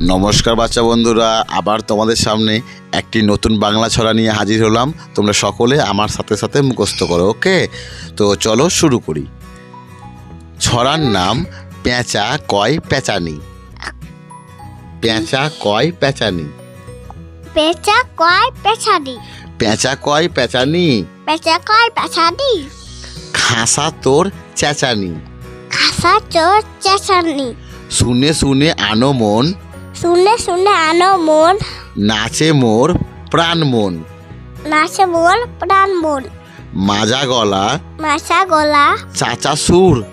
নমস্কার বাচ্চা বন্ধুরা আবার তোমাদের সামনে একটি নতুন বাংলা ছড়া নিয়ে হাজির হলাম। তোমরা সকলে আমার সাথে সাথে মুখস্থ করো ওকে? তো চলো শুরু করি। ছড়ার নাম পেঁচা কয় পেঁচানি? পেঁচা কয় পেঁচানি? পেঁচা কয় পেছাদি পেঁচা কয় পেঁচানি? পেঁচা কয় পেছাদি খাসা তোর চেঁচানি? খাসা তোর চেঁচানি। শুনে শুনে আনো মন। শুনে শুনে আনো মন। নাচে মোর প্রাণ মন। নাচে মোর প্রাণ মন। মাজা গলা। মাছা গলা। চাচা সুর।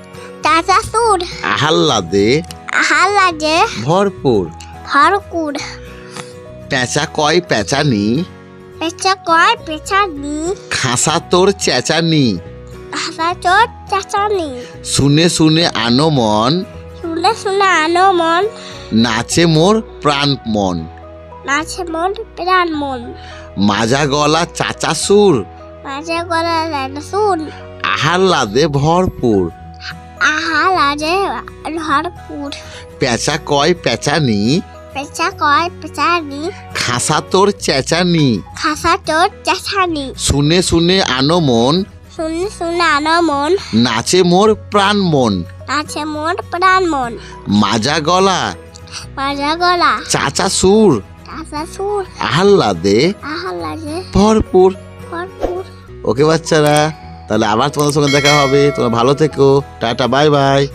চাচা সুর। আহাল্লাদে আহার লাগে। ভরপুর। ভরকুর পেঁচা কয় পেঁচানি পেঁচা কয় পেছানি খাসা তোর চেঁচানি খাসা চোর চেঁচানি শুনে শুনে আনো মন। শুনে শুনে আনো মন। নাচে মোর প্রাণ মন। নাচে মন প্রাণ মন। মাজা গলা চাচা সুর। মাঝে গলা লাগে শুন আহাল্লাদে ভরপুর। আহার লাগে ভরপুর। পেঁচা কয় পেঁচানি পেঁচা কয় পেছানি খাসা তোর চেঁচানি খাসা চোর চেঁচানি শুনে শুনে আনো মন। শুনে শুনে আনো মন। নাচে মোর প্রাণ মন। নাচে মোর প্রাণ মন। মাজা গলা গলা চাচা সুর। চাচা সুর। আহ্লাদে। আহ্লাদে। ভরপুর। ভরপুর। ওকে বাচ্চারা তাহলে আবার তোমাদের সঙ্গে দেখা হবে। তোমরা ভালো থেকো। Tata bye bye.